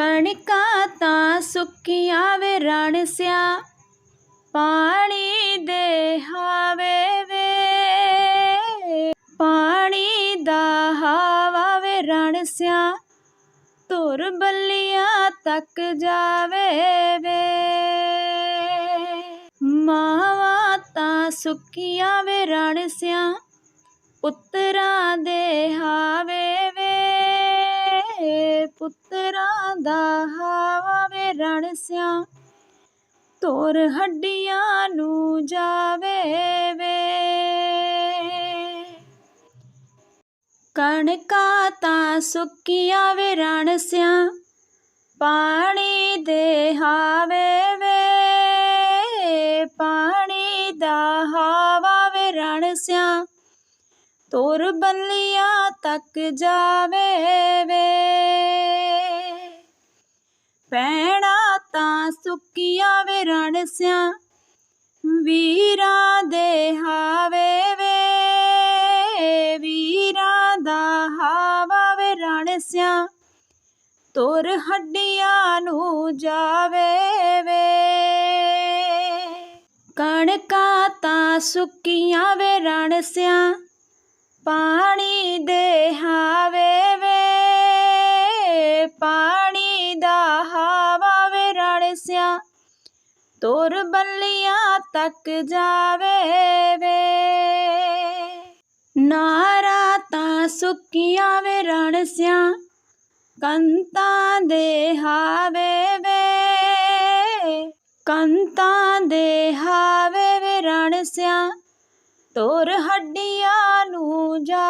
ਕਣਕਾਂ ਤਾਂ ਸੁੱਕੀਆਂ ਵੇ ਰਣ ਸਿਆ, ਪਾਣੀ ਦੇ ਹਾਵੇ ਵੇ। ਪਾਣੀ ਦਾ ਹਾਵਾ ਵੇ ਰਣ ਸਿਆ, ਧੁਰ ਬੱਲੀਆਂ ਤੱਕ ਜਾਵੇ ਵੇ। ਮਾਵਾਂ ਤਾਂ ਸੁੱਕੀਆਂ ਵੇ ਰਣ ਸਿਆ, ਪੁੱਤਰਾਂ ਦੇ ਪੁੱਤਰਾਂ ਦਾ ਹਾਵਾ ਵੇ ਰਣ ਸਿਆ। ਤੋਰ ਹੱਡੀਆਂ ਨੂੰ ਜਾਵੇ ਵੇ। ਕਣਕਾਂ ਤਾਂ ਸੁੱਕੀਆਂ ਵੇ ਰਣ ਸਿਆ, ਪਾਣੀ ਦੇ ਹਾਵੇ ਵੇ। ਪਾਣੀ ਦਾ ਹਾਵਾ ਵੇ ਰਣ ਸਿਆ ਤੋਰ ਬੱਲੀਆਂ ਤੱਕ ਜਾਵੇ ਵੇ। ਸੁੱਕੀਆਂ ਵੇ ਰਣ ਸਿਆ ਵੀਰਾਂ ਦੇ ਹਾਵੇ ਵੇ, ਵੀਰਾਂ ਦਾ ਹਾਵਾ ਵੇ ਰਣ ਸਿਆ ਤੋਰ ਹੱਡੀਆਂ ਨੂੰ ਜਾਵੇ ਵੇ। ਕਣਕਾਂ ਤਾਂ ਸੁੱਕੀਆਂ ਵੇ ਰਣ ਸਿਆ ਪਾਣੀ ਤੋਰ ਬੱਲੀਆਂ ਤੱਕ ਜਾਵੇ ਵੇ। ਨਾਰਾ ਤਾਂ ਸੁੱਕੀਆਂ ਵੇ, ਰਣ ਸਿਆ ਕੰਤਾਂ ਦੇ ਹਾਵੇ ਵੇ। ਕੰਤਾਂ ਦੇ ਹਾਵੇ ਵੇ, ਰਣ ਸਿਆ ਤੋਰ ਹੱਡੀਆਂ ਨੂੰ ਜਾ